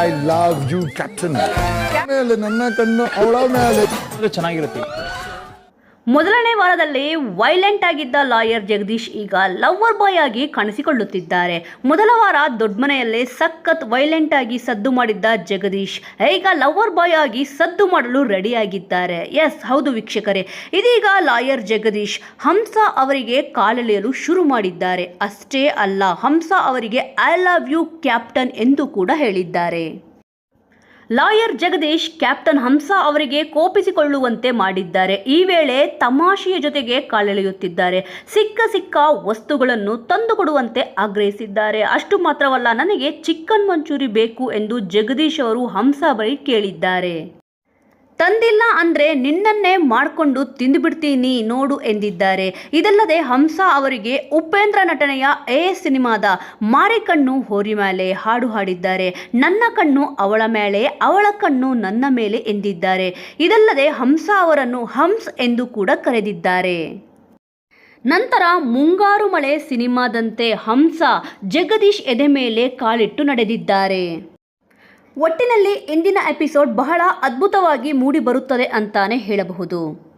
I love you captain ಮೇಲೆ ನನ್ನ ಕಣ್ಣು ಅವಳ ಮೇಲೆ. ಚೆನ್ನಾಗಿರುತ್ತೆ. ಮೊದಲನೇ ವಾರದಲ್ಲಿ ವೈಲೆಂಟ್ ಆಗಿದ್ದ ಲಾಯರ್ ಜಗದೀಶ್ ಈಗ ಲವ್ವರ್ ಬಾಯ್ ಆಗಿ ಕಾಣಿಸಿಕೊಳ್ಳುತ್ತಿದ್ದಾರೆ. ಮೊದಲ ವಾರ ದೊಡ್ಡ ಮನೆಯಲ್ಲೇ ಸಖತ್ ವೈಲೆಂಟ್ ಆಗಿ ಸದ್ದು ಮಾಡಿದ್ದ ಜಗದೀಶ್ ಈಗ ಲವ್ವರ್ ಬಾಯ್ ಆಗಿ ಸದ್ದು ಮಾಡಲು ರೆಡಿಯಾಗಿದ್ದಾರೆ ಎಸ್ ಹೌದು ವೀಕ್ಷಕರೇ. ಇದೀಗ ಲಾಯರ್ ಜಗದೀಶ್ ಹಂಸ ಅವರಿಗೆ ಕಾಲೆಳೆಯಲು ಶುರು ಮಾಡಿದ್ದಾರೆ. ಅಷ್ಟೇ ಅಲ್ಲ, ಹಂಸ ಅವರಿಗೆ ಐ ಲವ್ ಯು ಕ್ಯಾಪ್ಟನ್ ಎಂದು ಕೂಡ ಹೇಳಿದ್ದಾರೆ. ಲಾಯರ್ ಜಗದೀಶ್, ಕ್ಯಾಪ್ಟನ್ ಹಂಸ ಅವರಿಗೆ ಕೋಪಿಸಿಕೊಳ್ಳುವಂತೆ ಮಾಡಿದ್ದಾರೆ. ಈ ವೇಳೆ ತಮಾಷೆಯ ಜೊತೆಗೆ ಕಾಲೆಳೆಯುತ್ತಿದ್ದಾರೆ. ಸಿಕ್ಕ ಸಿಕ್ಕ ವಸ್ತುಗಳನ್ನು ತಂದುಕೊಡುವಂತೆ ಆಗ್ರಹಿಸಿದ್ದಾರೆ. ಅಷ್ಟು ಮಾತ್ರವಲ್ಲ, ನನಗೆ ಚಿಕನ್ ಮಂಚೂರಿ ಬೇಕು ಎಂದು ಜಗದೀಶ್ ಅವರು ಹಂಸ ಬಳಿ ಕೇಳಿದ್ದಾರೆ. ತಂದಿಲ್ಲ ಅಂದ್ರೆ ನಿನ್ನನ್ನೇ ಮಾಡಿಕೊಂಡು ತಿಂದುಬಿಡ್ತೀನಿ ನೋಡು ಎಂದಿದ್ದಾರೆ. ಇದಲ್ಲದೆ ಹಂಸ ಅವರಿಗೆ ಉಪೇಂದ್ರ ನಟನೆಯ ಎ ಸಿನಿಮಾದ ಮಾರಿಕಣ್ಣು ಹೋರಿ ಮೇಲೆ ಹಾಡು ಹಾಡಿದ್ದಾರೆ. ನನ್ನ ಕಣ್ಣು ಅವಳ ಮೇಲೆ, ಅವಳ ಕಣ್ಣು ನನ್ನ ಮೇಲೆ ಎಂದಿದ್ದಾರೆ. ಇದಲ್ಲದೆ ಹಂಸ ಅವರನ್ನು ಹಂಸ್ ಎಂದು ಕೂಡ ಕರೆದಿದ್ದಾರೆ. ನಂತರ ಮುಂಗಾರು ಮಳೆ ಸಿನಿಮಾದಂತೆ ಹಂಸ ಜಗದೀಶ್ ಎದೆ ಮೇಲೆ ಕಾಲಿಟ್ಟು ನಡೆದಿದ್ದಾರೆ. ಒಟ್ಟಿನಲ್ಲಿ ಇಂದಿನ ಎಪಿಸೋಡ್ ಬಹಳ ಅದ್ಭುತವಾಗಿ ಮೂಡಿಬರುತ್ತದೆ ಅಂತಾನೆ ಹೇಳಬಹುದು.